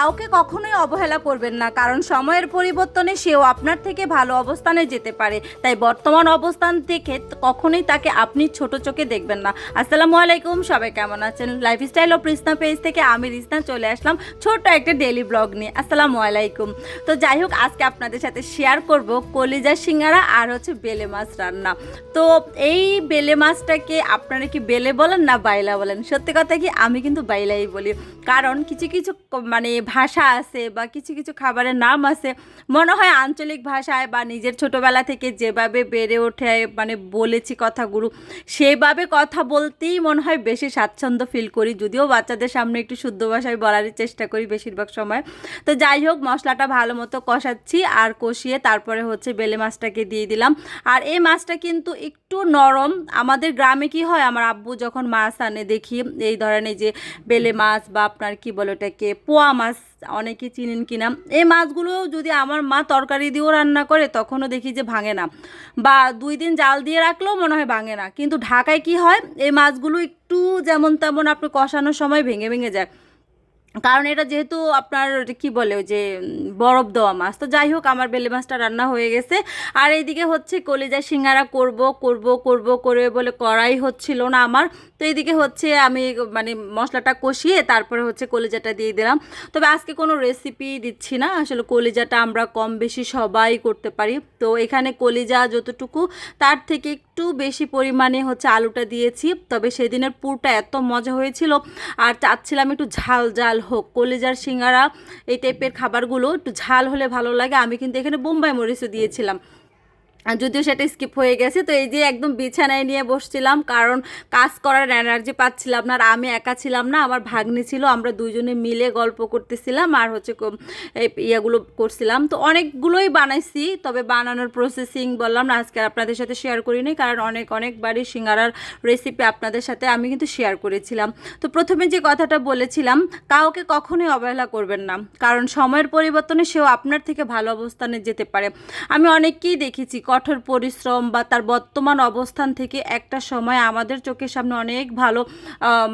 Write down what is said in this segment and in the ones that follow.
কাউকে কখনোই অবহেলা করবেন না, কারণ সময়ের পরিবর্তনে সেও আপনার থেকে ভালো অবস্থানে যেতে পারে। তাই বর্তমান অবস্থান থেকে কখনোই তাকে আপনি ছোট চোখে দেখবেন না। আসসালামু আলাইকুম, সবাই কেমন আছেন? লাইফস্টাইল ও রিসনা পেজ থেকে আমি রিসনা চলে আসলাম ছোট্ট একটা ডেলি ব্লগ নিয়ে। আসসালামু আলাইকুম। তো যাই হোক, আজকে আপনাদের সাথে শেয়ার করব কলিজা সিঙ্গারা আর হচ্ছে বেলে মাছ রান্না। তো এই বেলে মাছটাকে আপনারা কি বেলে বলেন না বাইলা বলেন? সত্যি কথা কি আমি কিন্তু বাইলাই বলি। কারণ কিছু কিছু মানে ভাষা আছে বা কিছু কিছু খাবারের নাম আছে, মনে হয় আঞ্চলিক ভাষায় বা নিজের ছোটবেলা থেকে যেভাবে বেড়ে ওঠে মানে বলেছি কথাগুলো সেভাবে কথা বলতেই মনে হয় বেশি স্বাচ্ছন্দ্য ফিল করি। যদিও বাচ্চাদের সামনে একটু শুদ্ধ ভাষায় বলার চেষ্টা করি বেশিরভাগ সময়। তো যাই হোক, মশলাটা ভালো মতো কষাচ্ছি আর কষিয়ে তারপরে হচ্ছে বেলে মাছটাকে দিয়ে দিলাম। আর এই মাছটা কিন্তু একটু নরম। আমাদের গ্রামে কি হয়, আমার আব্বু যখন মাছ আনে দেখি, এই ধরনের যে বেলে মাছ বা আপনার কি বলে ওটাকে, পোয়া মাছ অনেকে চিনেন কিনা। এই মাছগুলো যদি আমার মা তরকারি দিয়েও রান্না করে, তখনও দেখি যে ভাঙে না। বা দুই দিন জাল দিয়ে রাখলেও মনে হয় ভাঙে না। কিন্তু ঢাকায় কি হয়, এই মাছগুলো একটু যেমন তেমন আপনি কষানোর সময় ভেঙে ভেঙে যায়। কারণ এটা যেহেতু আপনার কি বলে যে বরফ দেওয়া মাছ। তো যাই হোক, আমার বেলে মাছটা রান্না হয়ে গেছে। আর এইদিকে হচ্ছে কলিজা সিঙ্গারা করব করব করব করে বলে কড়াই হচ্ছিল না আমার। তো এইদিকে হচ্ছে আমি মানে মশলাটা কষিয়ে তারপরে হচ্ছে কলিজাটা দিয়ে দিলাম। তবে আজকে কোনো রেসিপি দিচ্ছি না। আসলে কলিজাটা আমরা কম বেশি সবাই করতে পারি। তো এখানে কলিজা যতটুকু, তার থেকে একটু বেশি পরিমাণে হচ্ছে আলুটা দিয়েছি। তবে সেদিনের পুরটা এত মজা হয়েছিল। আর চাচ্ছিলাম একটু ঝাল ঝাল হোক, কলেজার সিঙ্গারা, এই টাইপের খাবারগুলো একটু ঝাল হলে ভালো লাগে। আমি কিন্তু এখানে বোম্বাই মরিচও দিয়েছিলাম। যদিও সেটা স্কিপ হয়ে গেছে, তো এই যে একদম বিছানায় নিয়ে বসছিলাম, কারণ কাজ করার এনার্জি পাচ্ছিলাম না, আর আমি একা ছিলাম না, আমার ভাগ্নি ছিল, আমরা দুইজনে মিলে গল্প করতেছিলাম, আর হচ্ছে ইয়েগুলো করছিলাম। তো অনেকগুলোই বানাইছি, তবে বানানোর প্রসেসিং বললাম না, আজকে আপনাদের সাথে শেয়ার করিনি কারণ অনেক অনেকবারই সিঙ্গারার রেসিপি আপনাদের সাথে আমি কিন্তু শেয়ার করেছিলাম। তো প্রথমে যে কথাটা বলেছিলাম, কাউকে কখনোই অবহেলা করবেন না, কারণ সময়ের পরিবর্তনে সেও আপনার থেকে ভালো অবস্থানে যেতে পারে। আমি অনেককেই দেখেছি কঠোর পরিশ্রম বা তার বর্তমান অবস্থান থেকে একটা সময় আমাদের চোখের সামনে অনেক ভালো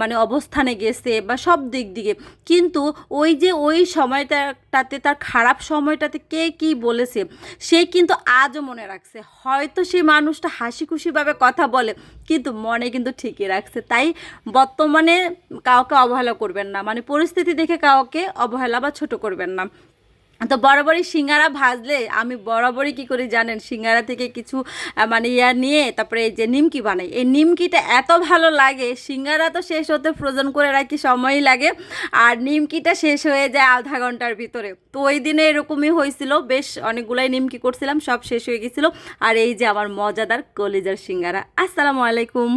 মানে অবস্থানে গেছে বা সব দিক দিকে কিন্তু ওই যে ওই সময়টাতে, তার খারাপ সময়টাতে কে কি বলেছে, সে কিন্তু আজও মনে রাখছে। হয়তো সেই মানুষটা হাসি খুশিভাবে কথা বলে, কিন্তু মনে কিন্তু ঠিকই রাখছে। তাই বর্তমানে কাউকে অবহেলা করবেন না। মানে পরিস্থিতি দেখে কাউকে অবহেলা বা ছোট করবেন না। তো বরাবরই সিঙ্গারা ভাজলে আমি বরাবরই কি করি জানেন? সিঙ্গারা থেকে কিছু মানে ইয়া নিয়ে তারপরে এই যে নিমকি বানাই। এই নিমকিটা এত ভালো লাগে, সিঙ্গারা তো শেষ হতে ফ্রোজন করে রাখি সময়ই লাগে, আর নিমকিটা শেষ হয়ে যায় আধা ঘণ্টার ভিতরে। তো ওই দিনে এরকমই হয়েছিল, বেশ অনেকগুলাই নিমকি করছিলাম, সব শেষ হয়ে গেছিল। আর এই যে আমার মজাদার কলিজার সিঙ্গারা। আসসালামু আলাইকুম।